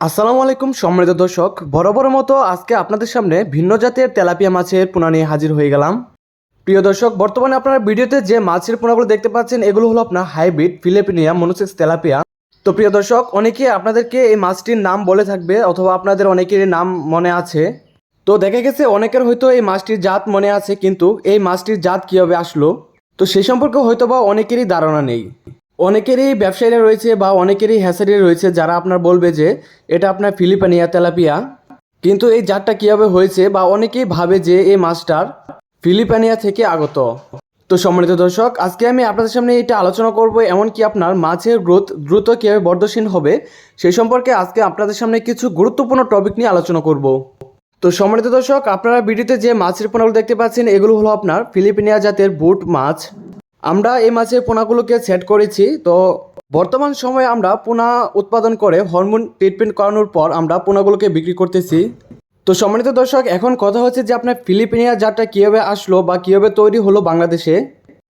আসসালামু আলাইকুম, সম্মানিত দর্শক। বরাবর মতো আজকে আপনাদের সামনে ভিন্ন জাতের তেলাপিয়া মাছের পোনা নিয়ে হাজির হয়ে গেলাম। প্রিয় দর্শক, বর্তমানে আপনারা ভিডিওতে যে মাছের পোনাগুলো দেখতে পাচ্ছেন, এগুলো হলো আপনার হাইব্রিড ফিলিপিনিয়া মনোসেক্স তেলাপিয়া। তো প্রিয় দর্শক, অনেকে আপনাদেরকে এই মাছটির নাম বলে থাকবে, অথবা আপনাদের অনেকের নাম মনে আছে। তো দেখা গেছে, অনেকের হয়তো এই মাছটির জাত মনে আছে, কিন্তু এই মাছটির জাত কীভাবে আসলো? তো সে সম্পর্কে হয়তো বা অনেকেরই ধারণা নেই। অনেকেরই ব্যবসায়ীরা রয়েছে বা অনেকেরই হ্যাসারি রয়েছে যারা আপনার বলবে যে এটা আপনার ফিলিপানিয়া তেলাপিয়া। কিন্তু এই জাতটা কীভাবে হয়েছে বা অনেকেই ভাবে যে এই মাছটার ফিলিপানিয়া থেকে আগত। তো সম্মানিত দর্শক, আজকে আমি আপনাদের সামনে এটা আলোচনা করব এমনকি আপনার মাছের গ্রোথ দ্রুত কীভাবে বর্ধনশীল হবে সেই সম্পর্কে আজকে আপনাদের সামনে কিছু গুরুত্বপূর্ণ টপিক নিয়ে আলোচনা করব। তো সম্মানিত দর্শক, আপনারা ভিডিওতে যে মাছের পণ্যগুলো দেখতে পাচ্ছেন, এগুলো হলো আপনার ফিলিপিনিয়া জাতের বুট মাছ। আমরা এই মাছের পোনাগুলোকে সেট করেছি, তো বর্তমান সময়ে আমরা পোনা উৎপাদন করে হরমোন ট্রিটমেন্ট করানোর পর আমরা পোনাগুলোকে বিক্রি করতেছি। তো সম্মানিত দর্শক, এখন কথা হচ্ছে যে আপনার ফিলিপিনিয়া জাতটা কীভাবে আসলো বা কীভাবে তৈরি হলো বাংলাদেশে।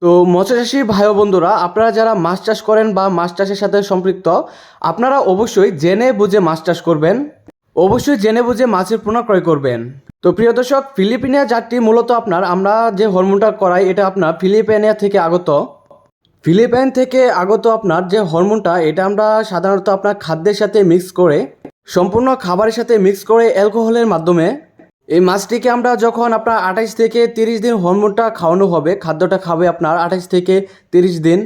তো মৎস্যচাষী ভাই বন্ধুরা, আপনারা যারা মাছ চাষ করেন বা মাছ চাষের সাথে সম্পৃক্ত, আপনারা অবশ্যই জেনে বুঝে মাছ চাষ করবেন। অবশ্যই জেনে বুঝে মাছের পোনা ক্রয় করবেন। তো প্রিয় দর্শক ফিলিপিনিয়া জাতটি মূলত আপনার, আমরা যে হরমোনটা করাই, এটা আপনার ফিলিপিনিয়া থেকে আগত। ফিলিপাইন থেকে আগত আপনার যে হরমোনটা, এটা আমরা সাধারণত আপনার খাদ্যের সাথে মিক্স করে, সম্পূর্ণ খাবারের সাথে মিক্স করে অ্যালকোহলের মাধ্যমে, এই মাছটিকে আমরা যখন আপনার আঠাইশ থেকে তিরিশ দিন হরমোনটা খাওয়ানো হবে, খাদ্যটা খাবে আপনার আঠাইশ থেকে তিরিশ দিন।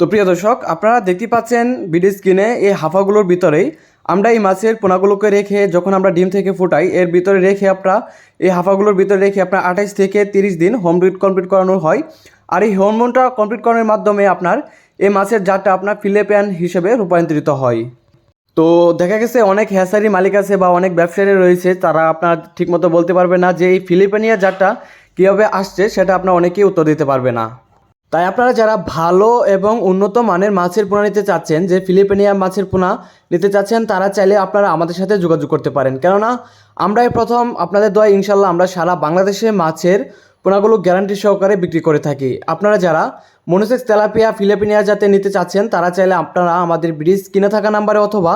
তো প্রিয় দর্শক, আপনারা দেখতে পাচ্ছেন ভিডিও স্ক্রিনে এই হাফাগুলোর ভিতরেই আমরা এই মাছের পোনাগুলোকে রেখে যখন আমরা ডিম থেকে ফুটাই, এর ভিতরে রেখে আপনার এই হাফাগুলোর ভিতরে রেখে আপনার আঠাইশ থেকে তিরিশ দিন হোম রিড কমপ্লিট করানো হয়। আর এই হরমোনটা কমপ্লিট করানোর মাধ্যমে আপনার এই মাছের জাতটা আপনার ফিলিপিয়ান হিসেবে রূপান্তরিত হয়। তো দেখা গেছে অনেক হ্যাসারি মালিক আছে বা অনেক ব্যবসায়ী রয়েছে, তারা আপনার ঠিকমতো বলতে পারবে না যে এই ফিলিপিনিয়া জাতটা কীভাবে আসছে, সেটা আপনার অনেকেই উত্তর দিতে পারবে না। তাই আপনারা যারা ভালো এবং উন্নত মানের মাছের পোনা নিতে চাচ্ছেন, যে ফিলিপিনিয়া মাছের পোনা নিতে চাচ্ছেন, তারা চাইলে আপনারা আমাদের সাথে যোগাযোগ করতে পারেন। কেননা, আমরাই প্রথম আপনাদের দোয়া ইনশাল্লাহ আমরা সারা বাংলাদেশে মাছের পোনাগুলো গ্যারান্টি সহকারে বিক্রি করে থাকি। আপনারা যারা মনোসেক্স তেলাপিয়া ফিলিপিনিয়া যাতে নিতে চাচ্ছেন, তারা চাইলে আপনারা আমাদের ব্রিজ কিনে থাকা নাম্বারে অথবা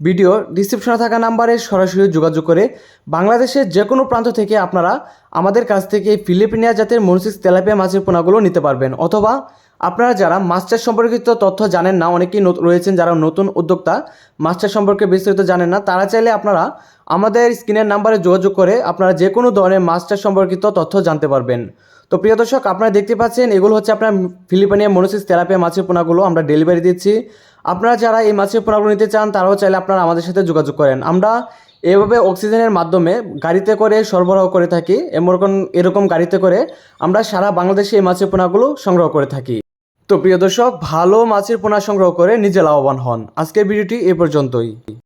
ভিডিও ডিসক্রিপশনে থাকা নাম্বারে সরাসরি যোগাযোগ করে বাংলাদেশের যে কোনো প্রান্ত থেকে আপনারা আমাদের কাছ থেকে ফিলিপিনিয়া জাতের মনসিস তেলাপিয়া মাছের পোনাগুলো নিতে পারবেন অথবা আপনারা যারা চাষ সম্পর্কিত তথ্য জানেন না, অনেকেই রয়েছেন যারা নতুন উদ্যোক্তা চাষ সম্পর্কে বিস্তারিত জানেন না, তারা চাইলে আপনারা আমাদের স্ক্রিনের নাম্বারে যোগাযোগ করে আপনারা যে কোনো ধরনের চাষ সম্পর্কিত তথ্য জানতে পারবেন। তো প্রিয় দর্শক, আপনারা দেখতে পাচ্ছেন, এগুলো হচ্ছে আপনার ফিলিপানিয়া মনোসিস তেলাপিয়া মাছের পোনাগুলো আমরা ডেলিভারি দিচ্ছি। আপনারা যারা এই মাছের পোনাগুলো নিতে চান, তারাও চাইলে আপনারা আমাদের সাথে যোগাযোগ করেন। আমরা এভাবে অক্সিজেনের মাধ্যমে গাড়িতে করে সরবরাহ করে থাকি এরকম এরকম গাড়িতে করে আমরা সারা বাংলাদেশে এই মাছের পোনাগুলো সংগ্রহ করে থাকি। তো প্রিয় দর্শক, ভালো মাছের পোনা সংগ্রহ করে নিজে লাভবান হন। আজকের ভিডিওটি এ পর্যন্তই।